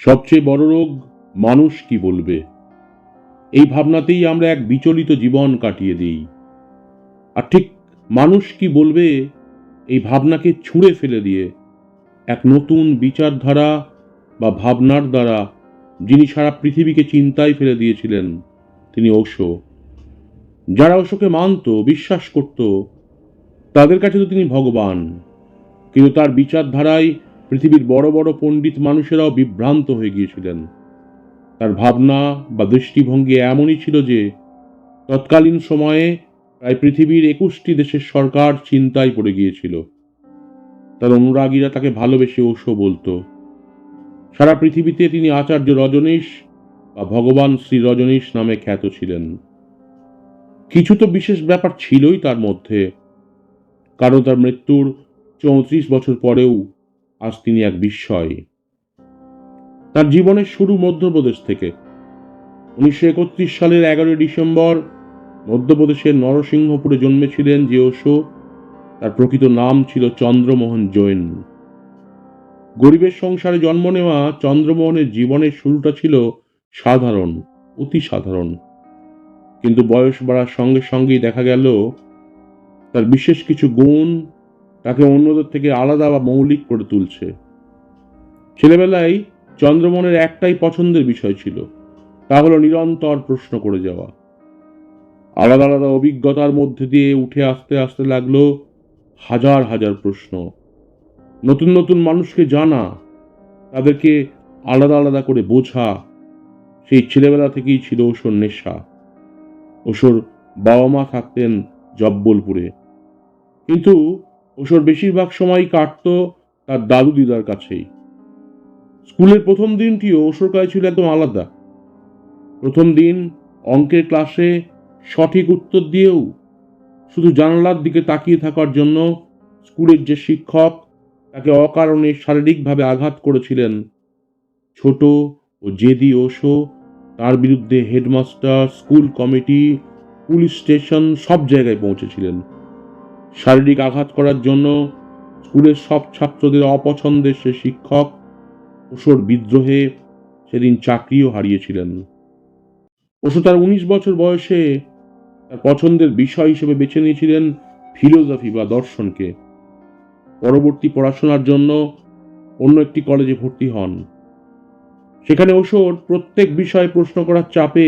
সবচেয়ে বড় রোগ মানুষ কি বলবে? এই ভাবনাতেই আমরা এক বিচলিত জীবন কাটিয়ে দিই। আর ঠিক মানুষ কি বলবে এই ভাবনাকে ছুঁড়ে ফেলে দিয়ে এক নতুন বিচারধারা বা ভাবনার দ্বারা যিনি সারা পৃথিবীকে চিন্তায় ফেলে দিয়েছিলেন, তিনি ওশো যারা ওশোকে মানত, বিশ্বাস করত, তাদের কাছে তো তিনি ভগবান। কিন্তু তার বিচারধারায় পৃথিবীর বড় বড় পণ্ডিত মানুষেরাও বিভ্রান্ত হয়ে গিয়েছিলেন। তার ভাবনা বা দৃষ্টিভঙ্গি এমনই ছিল যে, তৎকালীন সময়ে প্রায় পৃথিবীর একুশটি দেশের সরকার চিন্তায় পড়ে গিয়েছিল। তার অনুরাগীরা তাকে ভালোবেসে ওশো বলতো। সারা পৃথিবীতে তিনি আচার্য রজনীশ বা ভগবান শ্রী রজনীশ নামে খ্যাত ছিলেন। কিছু তো বিশেষ ব্যাপার ছিলই তার মধ্যে। কারণ তার মৃত্যুর চৌত্রিশ বছর পরেও আজ তিনি এক বিস্ময়। তার জীবনের শুরু মধ্যপ্রদেশ থেকে। উনিশশো একত্রিশ সালের এগারোই ডিসেম্বর মধ্যপ্রদেশের নরসিংহপুরে জন্মেছিলেন যে ওশো তার প্রকৃত নাম ছিল চন্দ্রমোহন জৈন। গরিবের সংসারে জন্ম নেওয়া চন্দ্রমোহনের জীবনের শুরুটা ছিল সাধারণ, অতি সাধারণ। কিন্তু বয়স বাড়ার সঙ্গে সঙ্গেই দেখা গেল, তার বিশেষ কিছু গুণ তাকে অন্যদের থেকে আলাদা বা মৌলিক করে তুলছে। ছেলেবেলায় চন্দ্রমোহনের একটাই পছন্দের বিষয় ছিল, তা হলো নিরন্তর প্রশ্ন করে যাওয়া। আলাদা আলাদা অভিজ্ঞতার মধ্যে দিয়ে উঠে আসতে আসতে লাগল হাজার হাজার প্রশ্ন। নতুন নতুন মানুষকে জানা, তাদেরকে আলাদা আলাদা করে বোঝা, সেই ছেলেবেলা থেকেই ছিল ওসর নেশা। ওসর বাবা মা থাকতেন জব্বলপুরে। কিন্তু ওসর বেশিরভাগ সময় কাটত তার দাদু দিদার কাছেই। স্কুলের প্রথম দিনটিও ওসর কাছে ছিল একদম আলাদা। প্রথম দিন অঙ্কের ক্লাসে সঠিক উত্তর দিয়েও শুধু জানালার দিকে তাকিয়ে থাকার জন্য স্কুলের যে শিক্ষক তাকে অকারণে শারীরিকভাবে আঘাত করেছিলেন, ছোট ও জেদি ওশো তার বিরুদ্ধে headmaster, school committee, police station সব জায়গায় পৌঁছেছিলেন। শারীরিক আঘাত করার জন্য স্কুলের সব ছাত্রদের অপছন্দের সে শিক্ষক ওশোর বিদ্রোহে সেদিন চাকরিও হারিয়েছিলেন। ওশো তার উনিশ বছর বয়সে তার পছন্দের বিষয় হিসেবে বেছে নিয়েছিলেন ফিলোসফি বা দর্শনকে। পরবর্তী পড়াশোনার জন্য অন্য একটি কলেজে ভর্তি হন। সেখানে ওশোর প্রত্যেক বিষয়ে প্রশ্ন করার চাপে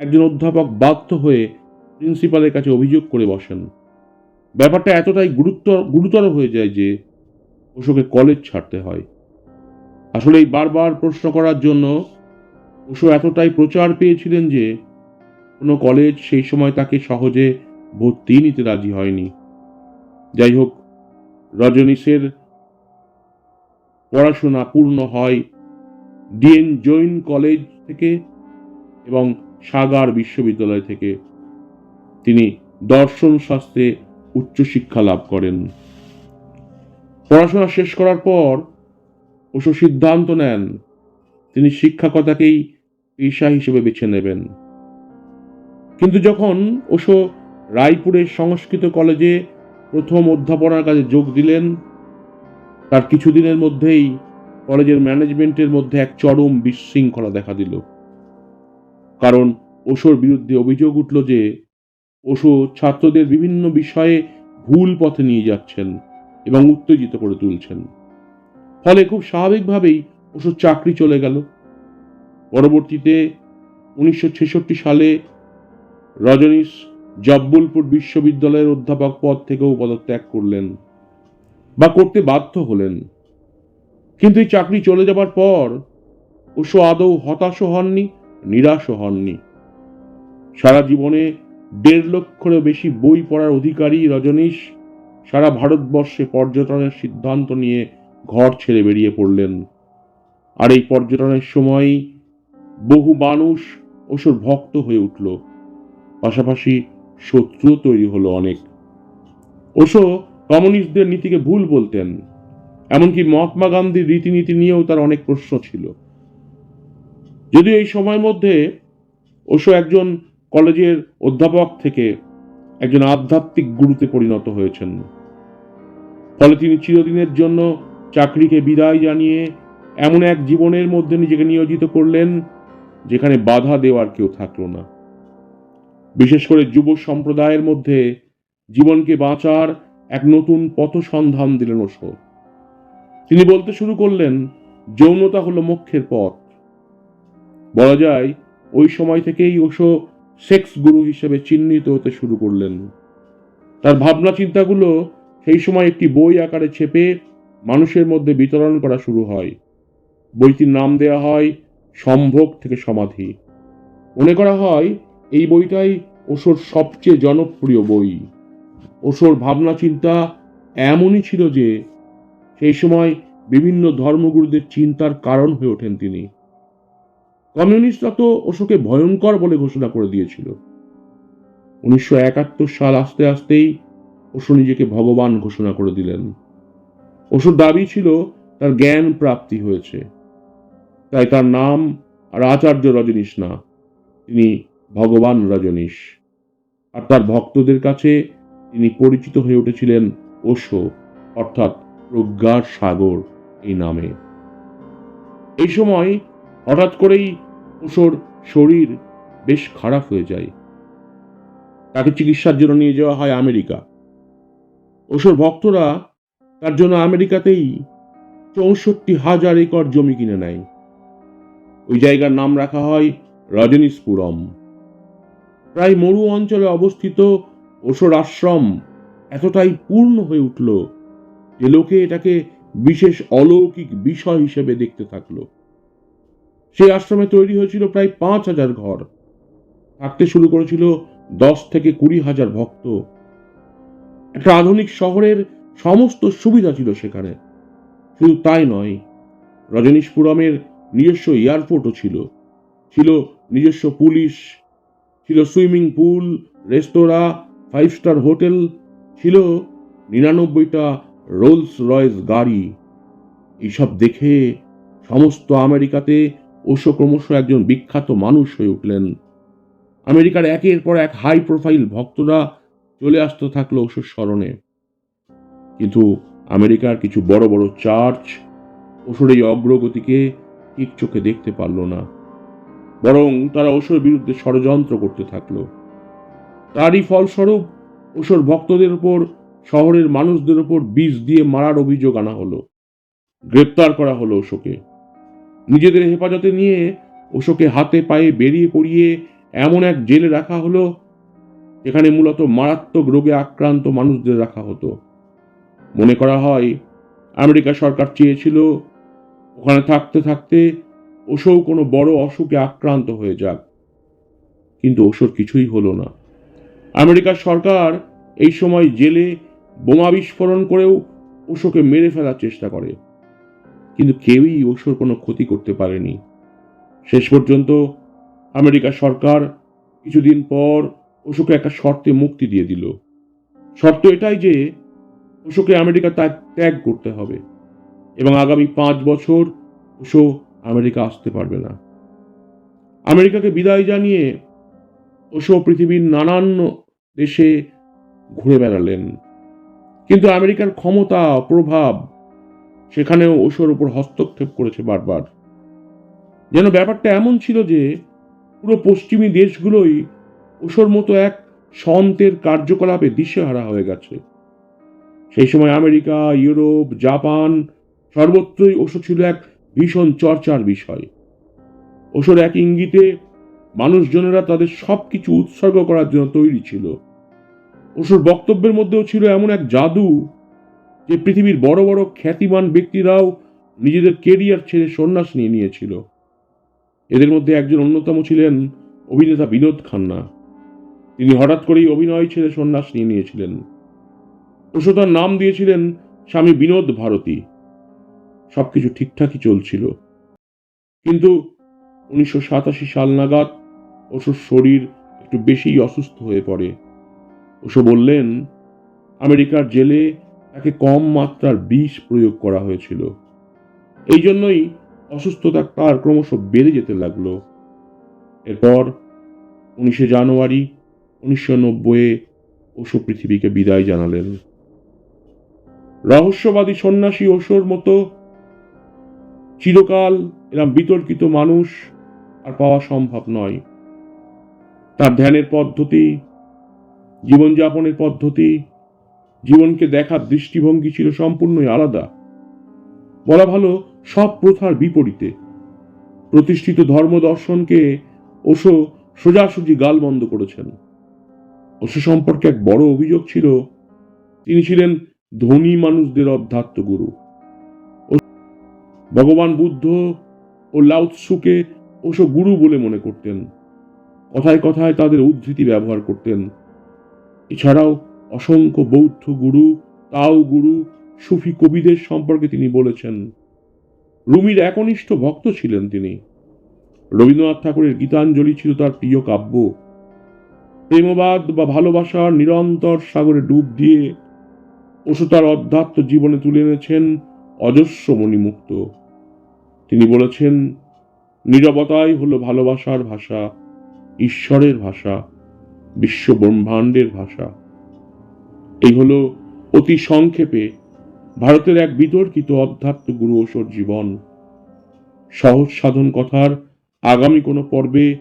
একজন অধ্যাপক বাধ্য হয়ে প্রিন্সিপালের কাছে অভিযোগ করে বসেন। ব্যাপারটা এতটাই গুরুত্ব, গুরুতর হয়ে যায় যে ওশোকে কলেজ ছাড়তে হয়। আসলে এই বারবার প্রশ্ন করার জন্য ওশো এতটাই প্রচার পেয়েছিলেন যে কোনো কলেজ সেই সময় তাকে সহজে ভর্তি নিতে রাজি হয়নি। যাই হোক, রজনীশের পড়াশোনা পূর্ণ হয় ডিএন জৈন কলেজ থেকে এবং সাগার বিশ্ববিদ্যালয় থেকে। তিনি দর্শন শাস্ত্রে উচ্চশিক্ষা লাভ করেন। পড়াশোনা শেষ করার পর ওসো সিদ্ধান্ত নেন, তিনি শিক্ষকতাকেই পেশা হিসেবে বেছে নেবেন। কিন্তু যখন ওশো রায়পুরের সংস্কৃত কলেজে প্রথম অধ্যাপনার কাজে যোগ দিলেন, তার কিছুদিনের মধ্যেই কলেজের ম্যানেজমেন্টের মধ্যে এক চরম বিশৃঙ্খলা দেখা দিল। কারণ ওশোর বিরুদ্ধে অভিযোগ উঠল যে ওশো ছাত্রদের বিভিন্ন বিষয়ে ভুল পথে নিয়ে যাচ্ছেন এবং উত্তেজিত করে তুলছেন। ফলে খুব স্বাভাবিকভাবেই ওশোর চাকরি চলে গেল। পরবর্তীতে উনিশশো ছেষট্টি সালে রজনীশ জব্বলপুর বিশ্ববিদ্যালয়ের অধ্যাপক পদ থেকেও পদত্যাগ করলেন বা করতে বাধ্য হলেন। কিন্তু এই চাকরি চলে যাবার পর ওসো আদৌ হতাশও হননি, নিরাশও হননি। সারা জীবনে দেড় লক্ষেরও বেশি বই পড়ার অধিকারী রজনীশ সারা ভারতবর্ষে পর্যটনের সিদ্ধান্ত নিয়ে ঘর ছেড়ে বেরিয়ে পড়লেন। আর এই পর্যটনের সময় বহু মানুষ ওসর ভক্ত হয়ে উঠল। পাশাপাশি শত্রু তৈরি হলো অনেক। ওশো কমিউনিস্টদের নীতিকে ভুল বলতেন, এমনকি মহাত্মা গান্ধীর রীতিনীতি নিয়েও তার অনেক প্রশ্ন ছিল। যদিও এই সময়ের মধ্যে ওশো একজন কলেজের অধ্যাপক থেকে একজন আধ্যাত্মিক গুরুতে পরিণত হয়েছেন। ফলে তিনি চিরদিনের জন্য চাকরিকে বিদায় জানিয়ে এমন এক জীবনের মধ্যে নিজেকে নিয়োজিত করলেন, যেখানে বাধা দেওয়ার কেউ থাকল না। বিশেষ করে যুব সম্প্রদায়ের মধ্যে জীবনকে বাঁচার এক নতুন পথ সন্ধান দিলেন ওসো তিনি বলতে শুরু করলেন, যৌনতা হলো মোক্ষের পথ। বলা যায়, ওই সময় থেকেই ওশো সেক্স গুরু হিসেবে চিহ্নিত হতে শুরু করলেন। তার ভাবনা চিন্তাগুলো সেই সময় একটি বই আকারে ছেপে মানুষের মধ্যে বিতরণ করা শুরু হয়। বইটির নাম দেওয়া হয়, সম্ভোগ থেকে সমাধি। মনে করা হয়, এই বইটাই ওশোর সবচেয়ে জনপ্রিয় বই। ওশোর ভাবনা চিন্তা এমনই ছিল যে, সেই সময় বিভিন্ন ধর্মগুরুদের চিন্তার কারণ হয়ে ওঠেন তিনি। কমিউনিস্টরা তো ওশোকে ভয়ঙ্কর বলে ঘোষণা করে দিয়েছিল। উনিশশো একাত্তর সাল আস্তে আস্তেই ওশো নিজেকে ভগবান ঘোষণা করে দিলেন। ওশোর দাবি ছিল, তার জ্ঞান প্রাপ্তি হয়েছে। তাই তার নাম আর আচার্য রজনীশ না, তিনি ভগবান রজনীশ। আর তার ভক্তদের কাছে তিনি পরিচিত হয়ে উঠেছিলেন ওশো অর্থাৎ প্রজ্ঞার সাগর এই নামে। এই সময় হঠাৎ করেই ওশোর শরীর বেশ খারাপ হয়ে যায়। তাকে চিকিৎসার জন্য নিয়ে যাওয়া হয় আমেরিকা। ওশোর ভক্তরা তার জন্য আমেরিকাতেই চৌষট্টি হাজার একর জমি কিনে নেয়। ওই জায়গার নাম রাখা হয় রজনীশপুরম। প্রায় মরু অঞ্চলে অবস্থিত ওশোর আশ্রম এতটাই পূর্ণ হয়ে উঠল যে লোকে এটাকে বিশেষ অলৌকিক বিষয় হিসেবে দেখতে থাকল। সেই আশ্রমে তৈরি হয়েছিল প্রায় পাঁচ হাজার ঘর। থাকতে শুরু করেছিল দশ থেকে কুড়ি হাজার ভক্ত। একটা আধুনিক শহরের সমস্ত সুবিধা ছিল সেখানে। শুধু তাই নয়, রজনীশপুরমের নিজস্ব এয়ারপোর্টও ছিল। ছিল নিজস্ব পুলিশ, ছিল সুইমিং পুল, রেস্তোরাঁ, ফাইভ স্টার হোটেল, ছিল নিরানব্বইটা রোলস রয়েস গাড়ি। এইসব দেখে সমস্ত আমেরিকাতে ওশো ক্রমশ একজন বিখ্যাত মানুষ হয়ে উঠলেন। আমেরিকার একের পর এক হাই প্রোফাইল ভক্তরা চলে আসতে থাকল ওশোর স্মরণে। কিন্তু আমেরিকার কিছু বড় বড় চার্চ ওশোর এই অগ্রগতিকে ঠিক চোখে দেখতে পারল না। বরং তারা ওশোর বিরুদ্ধে ষড়যন্ত্র করতে থাকল। তারই ফলস্বরূপ ওশোর ভক্তদের উপর, শহরের মানুষদের উপর বিষ দিয়ে মারার অভিযোগ আনা হলো। গ্রেপ্তার করা হলো ওশোকে নিজেদের হেফাজতে নিয়ে ওশোকে হাতে পায়ে বেরিয়ে পড়িয়ে এমন এক জেলে রাখা হলো, যেখানে মূলত মারাত্মক রোগে আক্রান্ত মানুষদের রাখা হতো। মনে করা হয়, আমেরিকা সরকার চেয়েছিল, ওখানে থাকতে থাকতে ওশোও কোনো বড় অসুখে আক্রান্ত হয়ে যাক। কিন্তু ওশোর কিছুই হলো না। আমেরিকার সরকার এই সময় জেলে বোমা বিস্ফোরণ করেও ওশোকে মেরে ফেলার চেষ্টা করে। কিন্তু কেউই ওশোর কোনো ক্ষতি করতে পারেনি। শেষ পর্যন্ত আমেরিকা সরকার কিছুদিন পর ওশোকে একটা শর্তে মুক্তি দিয়ে দিল। শর্ত এটাই যে ওশোকে আমেরিকা ত্যাগ ত্যাগ করতে হবে এবং আগামী পাঁচ বছর ওশো আমেরিকা আসতে পারবে না। আমেরিকাকে বিদায় জানিয়ে ওশো পৃথিবীর নানান দেশে ঘুরে বেড়ালেন। কিন্তু আমেরিকার ক্ষমতা, প্রভাব সেখানেও ওশোর উপর হস্তক্ষেপ করেছে বারবার। যেন ব্যাপারটা এমন ছিল যে, পুরো পশ্চিমী দেশগুলোই ওশোর মতো এক সন্তের কার্যকলাপে দিশেহারা হয়ে গেছে। সেই সময় আমেরিকা, ইউরোপ, জাপান সর্বত্রই ওশো ছিল এক ভীষণ চর্চার বিষয়। ওশোর এক ইঙ্গিতে মানুষজনেরা তাদের সব কিছু উৎসর্গ করার জন্য তৈরি ছিল। ওশোর বক্তব্যের মধ্যেও ছিল এমন এক জাদু যে পৃথিবীর বড় বড় খ্যাতিমান ব্যক্তিরাও নিজেদের কেরিয়ার ছেড়ে সন্ন্যাস নিয়ে নিয়েছিল। এদের মধ্যে একজন অন্যতম ছিলেন অভিনেতা বিনোদ খান্না। তিনি হঠাৎ করেই অভিনয় ছেড়ে সন্ন্যাস নিয়ে নিয়েছিলেন। ওশো তার নাম দিয়েছিলেন স্বামী বিনোদ ভারতী। সবকিছু ঠিকঠাকই চলছিল। কিন্তু উনিশশো সাতাশি সাল নাগাদ ওশোর শরীর একটু বেশিই অসুস্থ হয়ে পড়ে। ওশো বললেন, আমেরিকার জেলে তাকে কম মাত্রার বিষ প্রয়োগ করা হয়েছিল। এই জন্যই অসুস্থতা তার ক্রমশ বেড়ে যেতে লাগল। এরপর উনিশে জানুয়ারি উনিশশো নব্বইয়ে ওশো পৃথিবীকে বিদায় জানালেন। রহস্যবাদী সন্ন্যাসী ওশোর মতো চিরকাল এরম বিতর্কিত মানুষ আর পাওয়া সম্ভব নয়। তার ধ্যানের পদ্ধতি, জীবনযাপনের পদ্ধতি জীবনকে দেখার দৃষ্টিভঙ্গি ছিল সম্পূর্ণই আলাদা। বলা ভালো, সব প্রথার বিপরীতে। প্রতিষ্ঠিত ধর্ম দর্শনকে ওশো সোজাসুজি গালবন্ধ করেছেন। ওশো সম্পর্কে এক বড় অভিযোগ ছিল, তিনি ছিলেন ধনী মানুষদের অধ্যাত্ম গুরু। ভগবান বুদ্ধ ও লাউৎসুকে ওশো গুরু বলে মনে করতেন। কথায় কথায় তাদের উদ্ধৃতি ব্যবহার করতেন। এছাড়াও অসংখ্য বৌদ্ধ গুরু, তাও গুরু, সুফি কবিদের সম্পর্কে তিনি বলেছেন। রুমির একনিষ্ঠ ভক্ত ছিলেন তিনি। রবীন্দ্রনাথ ঠাকুরের গীতাঞ্জলি ছিল তার প্রিয় কাব্য। প্রেমবাদ বা ভালোবাসার নিরন্তর সাগরে ডুব দিয়ে ওসো তার অধ্যাত্ম জীবনে তুলে এনেছেন অজস্র মণিমুক্ত। তিনি বলেছেন, নীরবতাই হলো ভালোবাসার ভাষা, ঈশ্বরের ভাষা, বিশ্ব ব্রহ্মাণ্ডের ভাষা। এই হলো অতি সংক্ষেপে ভারতের এক বিতর্কিত অধ্যাত্ম গুরু ওষর জীবন। সহজ সাধন কথার আগামী কোনো পর্বে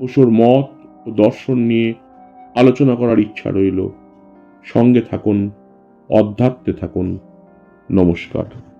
ওষর মত ও দর্শন নিয়ে আলোচনা করার ইচ্ছা রইল। সঙ্গে থাকুন, অধ্যাত্মে থাকুন। নমস্কার।